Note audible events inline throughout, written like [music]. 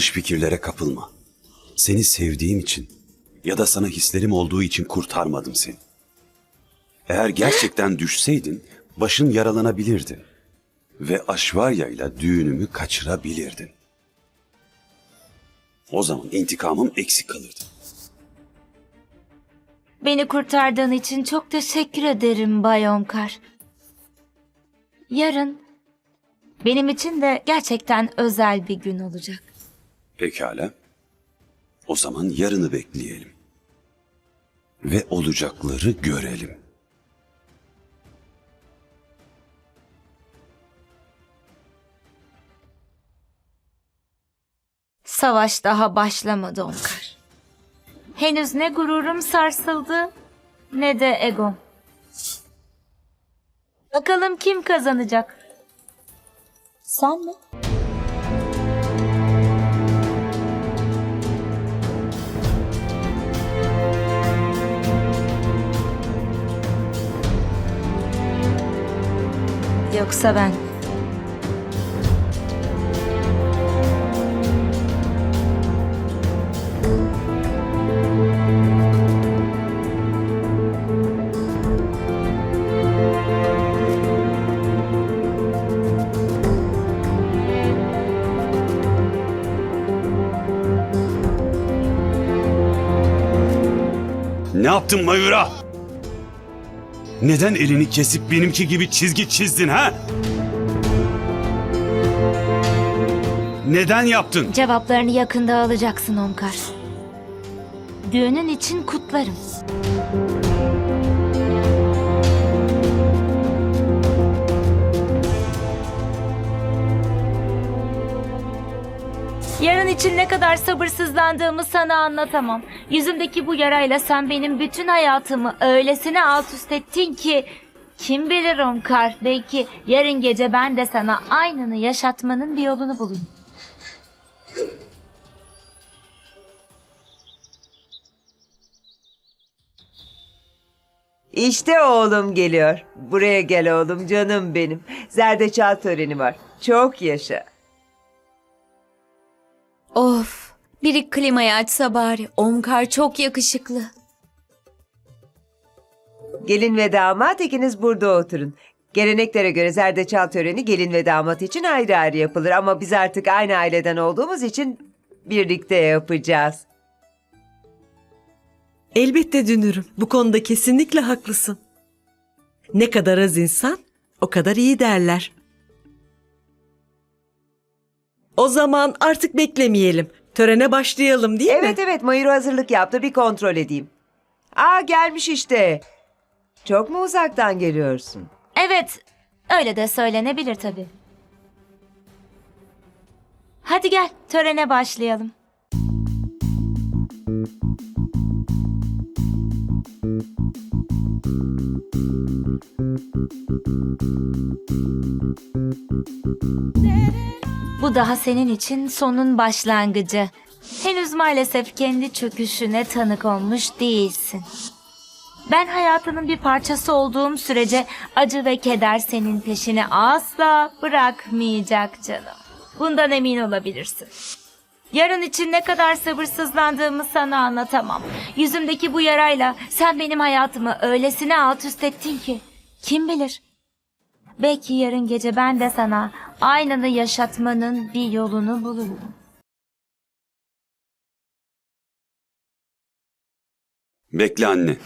Yanlış fikirlere kapılma. Seni sevdiğim için ya da sana hislerim olduğu için kurtarmadım seni. Eğer gerçekten düşseydin başın yaralanabilirdi ve Aşvarya ile düğünümü kaçırabilirdin. O zaman intikamım eksik kalırdı. Beni kurtardığın için çok teşekkür ederim Bay Omkar. Yarın benim için de gerçekten özel bir gün olacak. Pekala. O zaman yarını bekleyelim. Ve olacakları görelim. Savaş daha başlamadı Omkar. Henüz ne gururum sarsıldı ne de egom. Bakalım kim kazanacak? Sen mi? Yoksa ben. Ne yaptın Mayura? Neden elini kesip benimki gibi çizgi çizdin ha? Neden yaptın? Cevaplarını yakında alacaksın Omkar. Düğünün için kutlarım. Yarın için ne kadar sabırsızlandığımı sana anlatamam. Yüzümdeki bu yarayla sen benim bütün hayatımı öylesine alt üst ettin ki... Kim bilir Omkar, belki yarın gece ben de sana aynını yaşatmanın bir yolunu bulayım. İşte oğlum geliyor. Buraya gel oğlum canım benim. Zerdeçal töreni var. Çok yaşa. Biri klimayı açsa bari. Omkar çok yakışıklı. Gelin ve damat ikiniz burada oturun. Geleneklere göre zerdeçal töreni gelin ve damat için ayrı ayrı yapılır ama biz artık aynı aileden olduğumuz için birlikte yapacağız. Elbette dünürüm. Bu konuda kesinlikle haklısın. Ne kadar az insan, o kadar iyi derler. O zaman artık beklemeyelim. Törene başlayalım değil mi? Evet evet Mayuro hazırlık yaptı bir kontrol edeyim. Aa gelmiş işte. Çok mu uzaktan geliyorsun? Evet, öyle de söylenebilir tabii. Hadi gel, törene başlayalım. Bu daha senin için sonun başlangıcı. Henüz maalesef kendi çöküşüne tanık olmuş değilsin. Ben hayatının bir parçası olduğum sürece acı ve keder senin peşini asla bırakmayacak canım. Bundan emin olabilirsin. Yarın için ne kadar sabırsızlandığımı sana anlatamam. Yüzümdeki bu yarayla sen benim hayatımı öylesine alt üst ettin ki. Kim bilir? Belki yarın gece ben de sana aynını yaşatmanın bir yolunu bulurum. Bekle anne.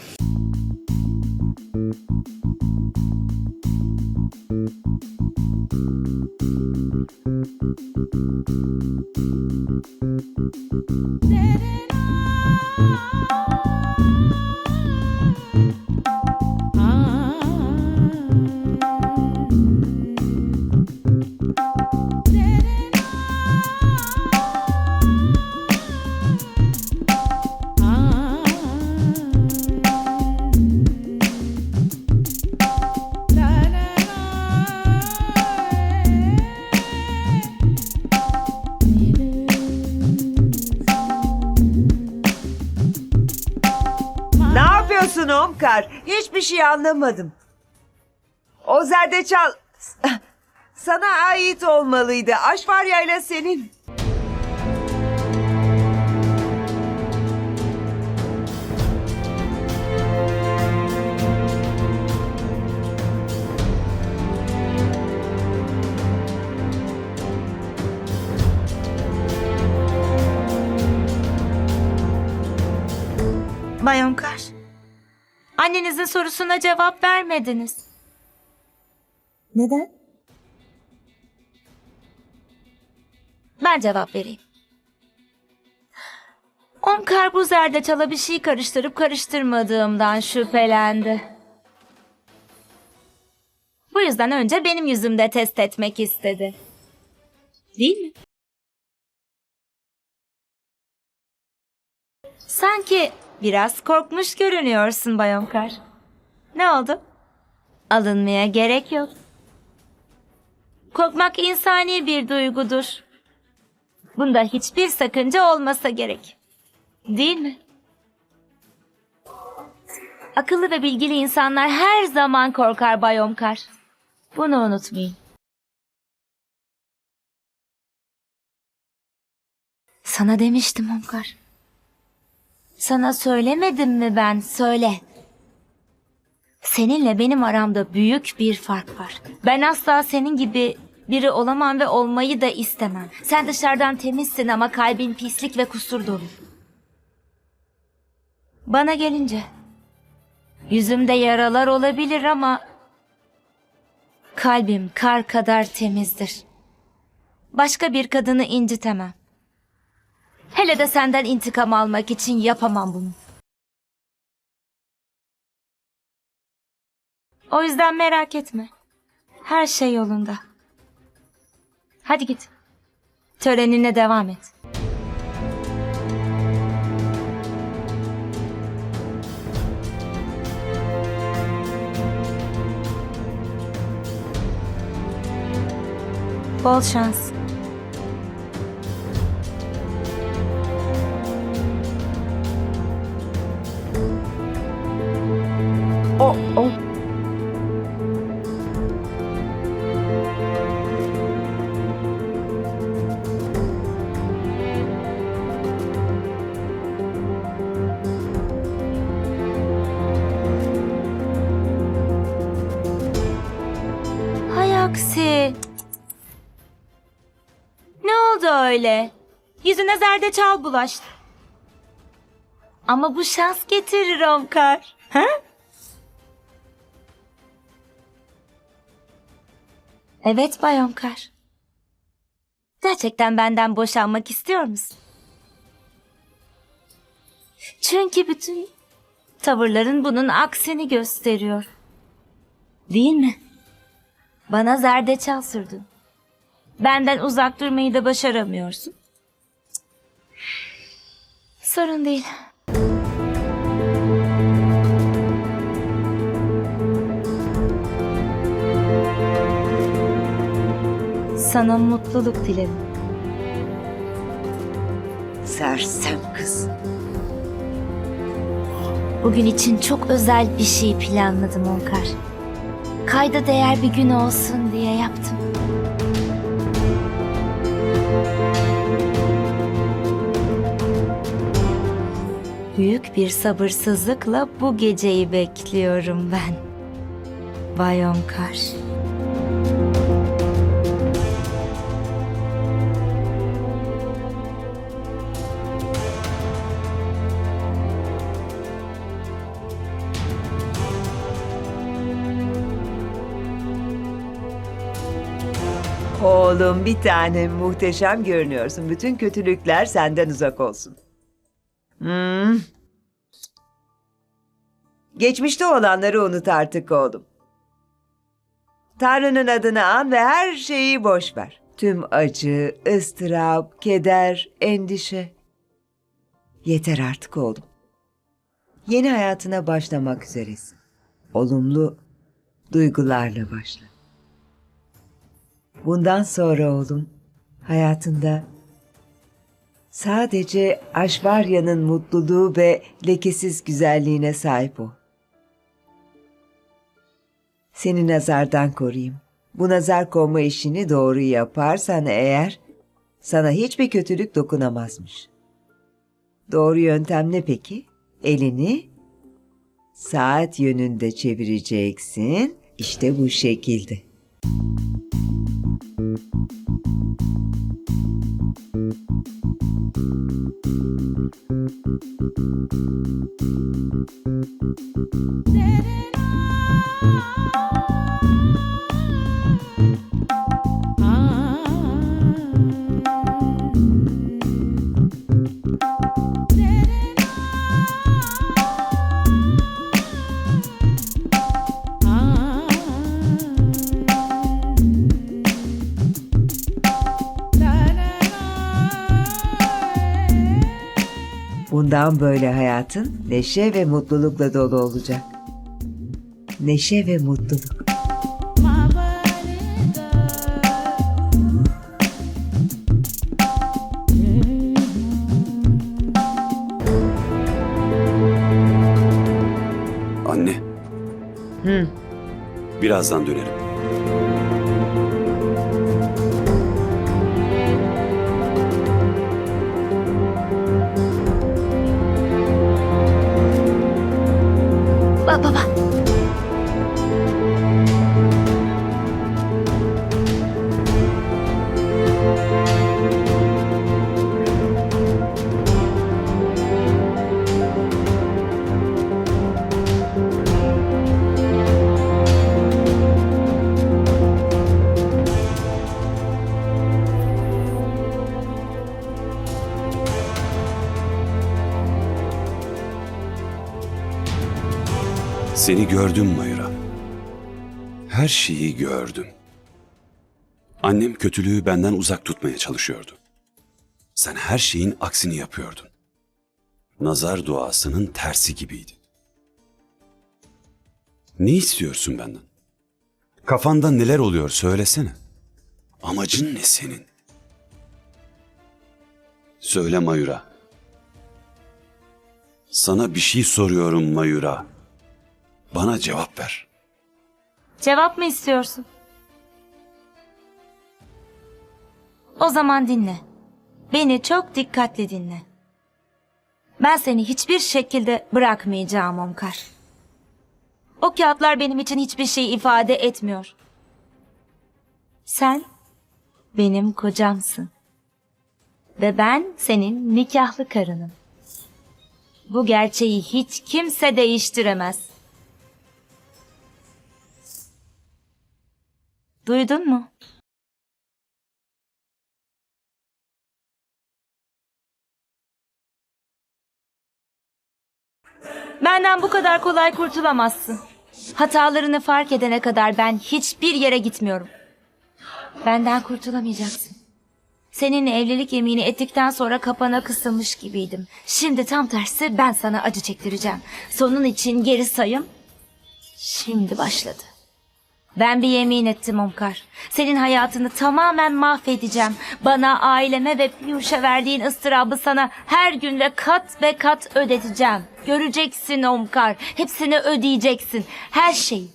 Ne Hiçbir şey anlamadım. O zerdeçal [laughs] sana ait olmalıydı. Aşvarya ile senin. Annenizin sorusuna cevap vermediniz. Neden? Ben cevap vereyim. Omkar bu zerdeçala bir şey karıştırıp karıştırmadığımdan şüphelendi. Bu yüzden önce benim yüzümde test etmek istedi. Değil mi? Sanki biraz korkmuş görünüyorsun Bay Omkar. Ne oldu? Alınmaya gerek yok. Korkmak insani bir duygudur. Bunda hiçbir sakınca olmasa gerek. Değil mi? Akıllı ve bilgili insanlar her zaman korkar Bay Omkar. Bunu unutmayın. Sana demiştim Omkar. Sana söylemedim mi ben? Söyle. Seninle benim aramda büyük bir fark var. Ben asla senin gibi biri olamam ve olmayı da istemem. Sen dışarıdan temizsin ama kalbin pislik ve kusur dolu. Bana gelince yüzümde yaralar olabilir ama kalbim kar kadar temizdir. Başka bir kadını incitemem. Hele de senden intikam almak için yapamam bunu. O yüzden merak etme. Her şey yolunda. Hadi git. Törenine devam et. Bol şans. Zerdeçal bulaştı. Ama bu şans getirir Omkar. Ha? Evet Bay Omkar. Gerçekten benden boşanmak istiyor musun? Çünkü bütün tavırların bunun aksini gösteriyor. Değil mi? Bana zerdeçal sürdün. Benden uzak durmayı da başaramıyorsun. Sorun değil. Sana mutluluk dilerim. Sersem kız. Bugün için çok özel bir şey planladım Onkar. Kayda değer bir gün olsun diye yaptım. Büyük bir sabırsızlıkla bu geceyi bekliyorum ben. Bay Onkar. Oğlum bir tane muhteşem görünüyorsun. Bütün kötülükler senden uzak olsun. Hmm. Geçmişte olanları unut artık oğlum. Tanrı'nın adını an ve her şeyi boş ver. Tüm acı, ıstırap, keder, endişe. Yeter artık oğlum. Yeni hayatına başlamak üzeresin. Olumlu duygularla başla. Bundan sonra oğlum hayatında sadece Aşvarya'nın mutluluğu ve lekesiz güzelliğine sahip ol. Seni nazardan koruyayım. Bu nazar konma işini doğru yaparsan eğer sana hiçbir kötülük dokunamazmış. Doğru yöntem ne peki? Elini saat yönünde çevireceksin. İşte bu şekilde. Bundan böyle hayatın neşe ve mutlulukla dolu olacak. Neşe ve mutluluk. Anne. Hı. Birazdan dönerim. 爸爸爸。Seni gördüm Mayura. Her şeyi gördüm. Annem kötülüğü benden uzak tutmaya çalışıyordu. Sen her şeyin aksini yapıyordun. Nazar duasının tersi gibiydi. Ne istiyorsun benden? Kafanda neler oluyor söylesene. Amacın ne senin? Söyle Mayura. Sana bir şey soruyorum Mayura. Bana cevap ver. Cevap mı istiyorsun? O zaman dinle. Beni çok dikkatli dinle. Ben seni hiçbir şekilde bırakmayacağım Omkar. O kağıtlar benim için hiçbir şey ifade etmiyor. Sen benim kocamsın. Ve ben senin nikahlı karınım. Bu gerçeği hiç kimse değiştiremez. Duydun mu? Benden bu kadar kolay kurtulamazsın. Hatalarını fark edene kadar ben hiçbir yere gitmiyorum. Benden kurtulamayacaksın. Seninle evlilik yemini ettikten sonra kapana kısılmış gibiydim. Şimdi tam tersi ben sana acı çektireceğim. Sonun için geri sayım şimdi başladı. Ben bir yemin ettim Omkar. Senin hayatını tamamen mahvedeceğim. Bana, aileme ve Piyuş'a verdiğin ıstırabı sana her gün ve kat ve kat ödeteceğim. Göreceksin Omkar. Hepsini ödeyeceksin. Her şeyi.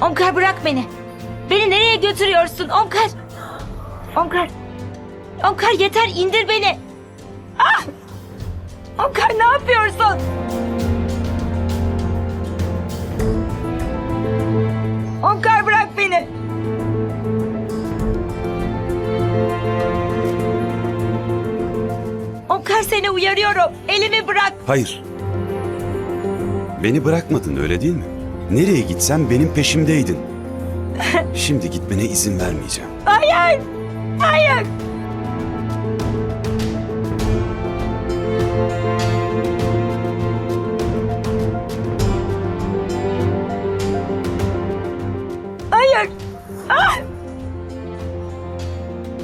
Omkar bırak beni. Beni nereye götürüyorsun Omkar? Omkar. Omkar yeter indir beni. Yapıyorsun? Omkar bırak beni. Omkar seni uyarıyorum. Elimi bırak. Hayır. Beni bırakmadın öyle değil mi? Nereye gitsem benim peşimdeydin. [laughs] Şimdi gitmene izin vermeyeceğim. Hayır. Hayır.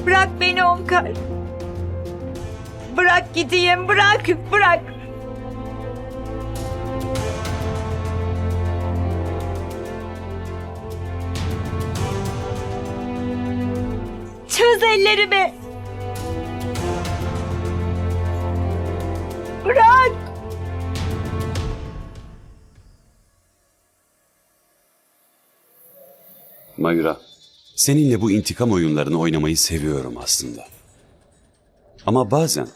Bırak beni Omkar. Bırak gideyim, bırak, bırak. Çöz ellerimi. Bırak. Mayura, seninle bu intikam oyunlarını oynamayı seviyorum aslında. Ama bazen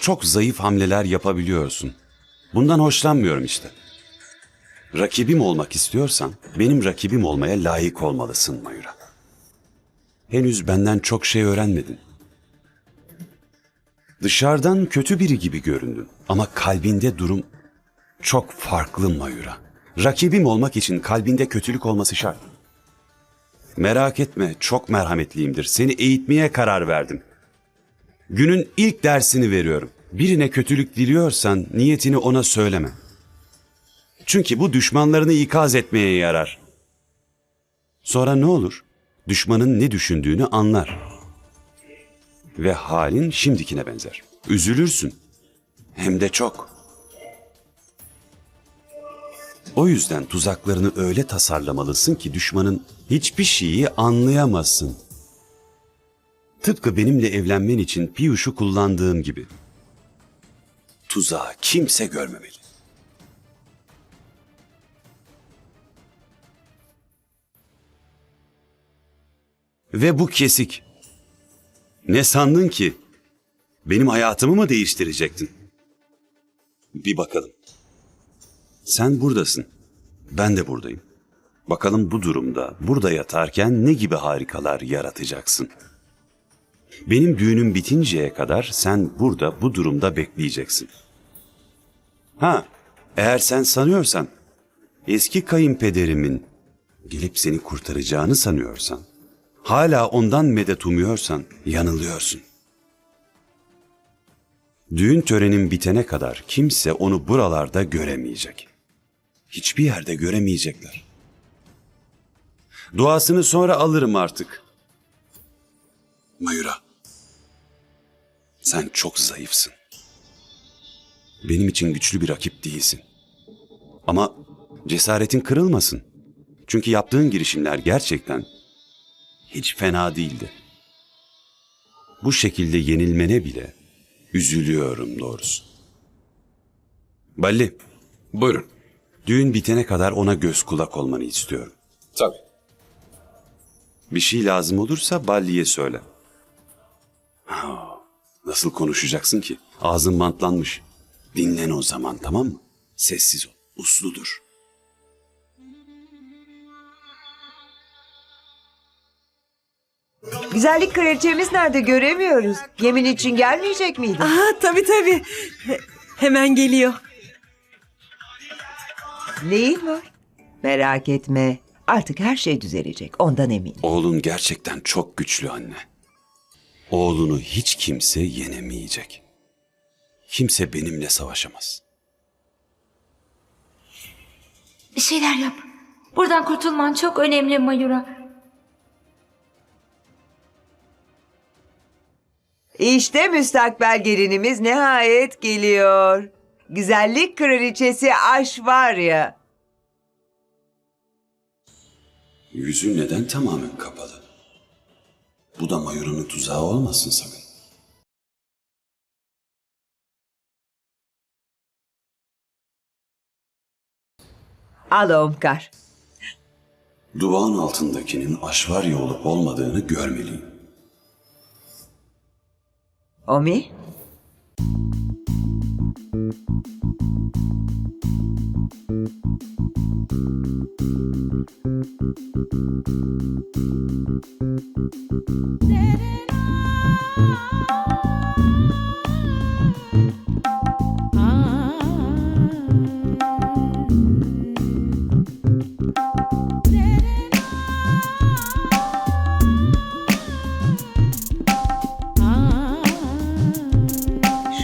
çok zayıf hamleler yapabiliyorsun. Bundan hoşlanmıyorum işte. Rakibim olmak istiyorsan benim rakibim olmaya layık olmalısın Mayura. Henüz benden çok şey öğrenmedin. Dışarıdan kötü biri gibi göründün ama kalbinde durum çok farklı Mayura. Rakibim olmak için kalbinde kötülük olması şart. Merak etme, çok merhametliyimdir. Seni eğitmeye karar verdim. Günün ilk dersini veriyorum. Birine kötülük diliyorsan niyetini ona söyleme. Çünkü bu düşmanlarını ikaz etmeye yarar. Sonra ne olur? Düşmanın ne düşündüğünü anlar. ve halin şimdikine benzer. Üzülürsün. Hem de çok. O yüzden tuzaklarını öyle tasarlamalısın ki düşmanın hiçbir şeyi anlayamasın. Tıpkı benimle evlenmen için Piyuş'u kullandığım gibi. Tuzağı kimse görmemeli. Ve bu kesik. Ne sandın ki? Benim hayatımı mı değiştirecektin? Bir bakalım. Sen buradasın. Ben de buradayım. Bakalım bu durumda, burada yatarken ne gibi harikalar yaratacaksın? Benim düğünüm bitinceye kadar sen burada bu durumda bekleyeceksin. Ha, eğer sen sanıyorsan, eski kayınpederimin gelip seni kurtaracağını sanıyorsan, hala ondan medet umuyorsan yanılıyorsun. Düğün törenin bitene kadar kimse onu buralarda göremeyecek. Hiçbir yerde göremeyecekler. Duasını sonra alırım artık. Mayura. Sen çok zayıfsın. Benim için güçlü bir rakip değilsin. Ama cesaretin kırılmasın. Çünkü yaptığın girişimler gerçekten hiç fena değildi. Bu şekilde yenilmene bile üzülüyorum doğrusu. Balli, Buyurun. Düğün bitene kadar ona göz kulak olmanı istiyorum. Tabii. Bir şey lazım olursa Balli'ye söyle. Ha, Nasıl konuşacaksın ki? Ağzın bantlanmış. Dinlen o zaman tamam mı? Sessiz ol, uslu dur. Güzellik kraliçemiz nerede göremiyoruz. Yemin için gelmeyecek miydi? Aha tabii tabii. He- hemen geliyor. Neyin var? Merak etme. Artık her şey düzelecek. Ondan eminim. Oğlun gerçekten çok güçlü anne. Oğlunu hiç kimse yenemeyecek. Kimse benimle savaşamaz. Bir şeyler yap. Buradan kurtulman çok önemli Mayura. İşte müstakbel gelinimiz nihayet geliyor. Güzellik kraliçesi Aşvarya. Yüzü neden tamamen kapalı? Bu da Mayura'nın tuzağı olmasın sakın. Al Omkar. Duvağın altındakinin aşvarya olup olmadığını görmeliyim. Omi.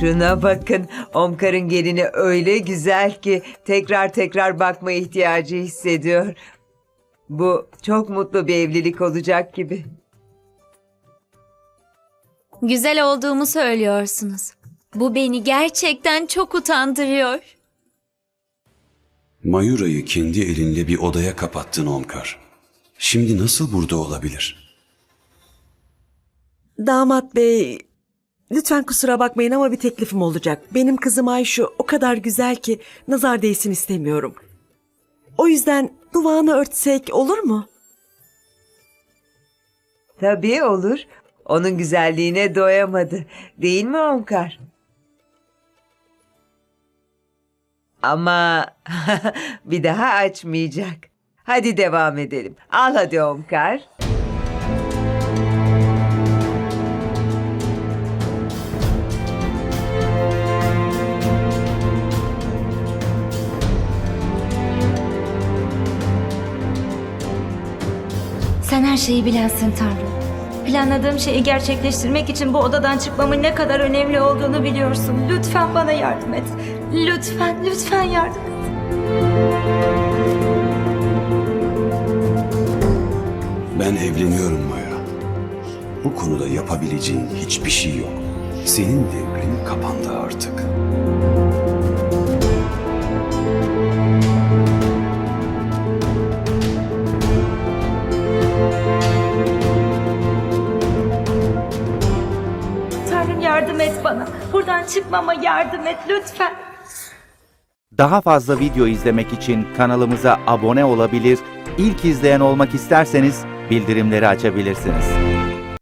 Şuna bakın. Omkar'ın gelini öyle güzel ki tekrar tekrar bakma ihtiyacı hissediyor. Bu çok mutlu bir evlilik olacak gibi. Güzel olduğumu söylüyorsunuz. Bu beni gerçekten çok utandırıyor. Mayura'yı kendi elinle bir odaya kapattın Omkar. Şimdi nasıl burada olabilir? Damat bey, lütfen kusura bakmayın ama bir teklifim olacak. Benim kızım Ayşu o kadar güzel ki nazar değsin istemiyorum. O yüzden duvağını örtsek olur mu? Tabii olur. Onun güzelliğine doyamadı. Değil mi Omkar? Ama [laughs] bir daha açmayacak. Hadi devam edelim. Al hadi Omkar. Şeyi bilensin Tanrım. Planladığım şeyi gerçekleştirmek için bu odadan çıkmamın ne kadar önemli olduğunu biliyorsun. Lütfen bana yardım et. Lütfen, lütfen yardım et. Ben evleniyorum Mayura. Bu konuda yapabileceğin hiçbir şey yok. Senin devrin kapandı artık. Yardım et bana. Buradan çıkmama yardım et lütfen. Daha fazla video izlemek için kanalımıza abone olabilir, ilk izleyen olmak isterseniz bildirimleri açabilirsiniz.